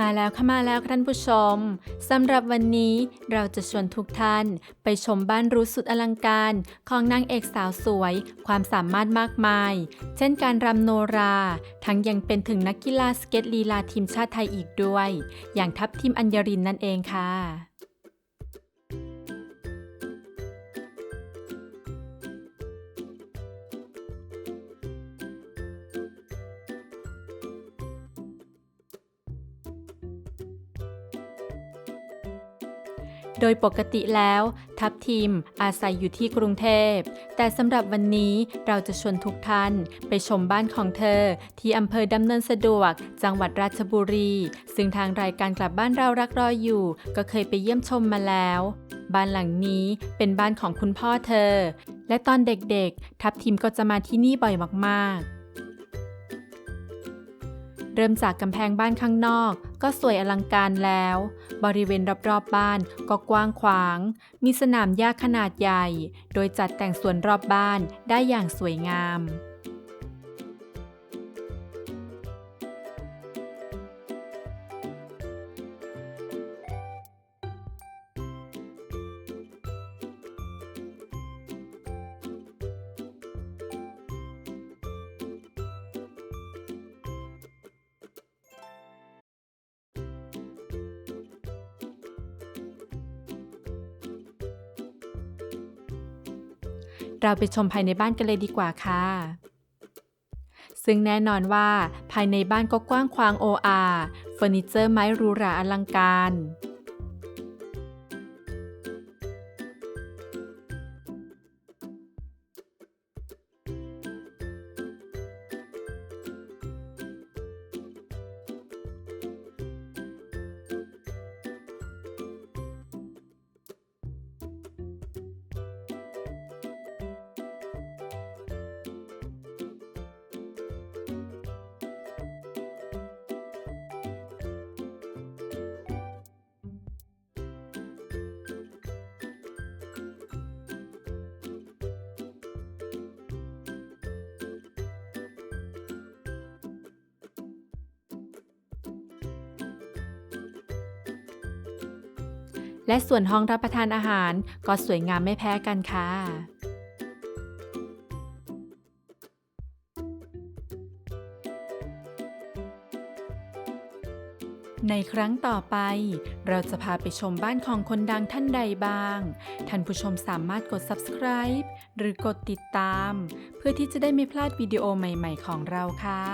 มาแล้วค่ะมาแล้วค่ะท่านผู้ชมสำหรับวันนี้เราจะชวนทุกท่าน ไปชมบ้านรู้สุดอลังการ ของนางเอกสาวสวย ความสามารถมากมาย เช่นการรำโนรา ทั้งยังเป็นถึงนักกีฬาสเก็ตลีลาทีมชาติไทยอีกด้วย อย่างทัพทีมอัญญรินนั่นเองค่ะ โดยปกติแล้วทัพทีมอาศัยอยู่ที่กรุงเทพ แต่สำหรับวันนี้เราจะชวนทุกท่านไปชมบ้านของเธอ ที่อำเภอดำเนินสะดวก จังหวัดราชบุรี ซึ่งทางรายการกลับบ้านเรารักรออยู่ ก็เคยไปเยี่ยมชมมาแล้ว บ้านหลังนี้เป็นบ้านของคุณพ่อเธอ และตอนเด็กๆ ทัพทีมก็จะมาที่นี่บ่อยมากๆ เริ่มจากกำแพงบ้านข้างนอก ก็สวยอลังการแล้ว บริเวณรอบๆบบ้านก็กว้างขวาง มีสนามหญ้าขนาดใหญ่ โดยจัดแต่งสวนรอบบ้านได้อย่างสวยงาม เราไปชมภายในบ้านกันเลยดีกว่าค่ะ ซึ่งแน่นอนว่า ภายในบ้านก็กว้างขวางโออาเฟอร์นิเจอร์ไม้รูหราอลังการ และส่วนห้องรับประทานอาหารก็สวยงามไม่แพ้กันค่ะในครั้งต่อไป เราจะพาไปชมบ้านของคนดังท่านใดบ้าง ท่านผู้ชมสามารถกด subscribe หรือกดติดตาม เพื่อที่จะได้ไม่พลาดวิดีโอใหม่ ๆ ของเราค่ะ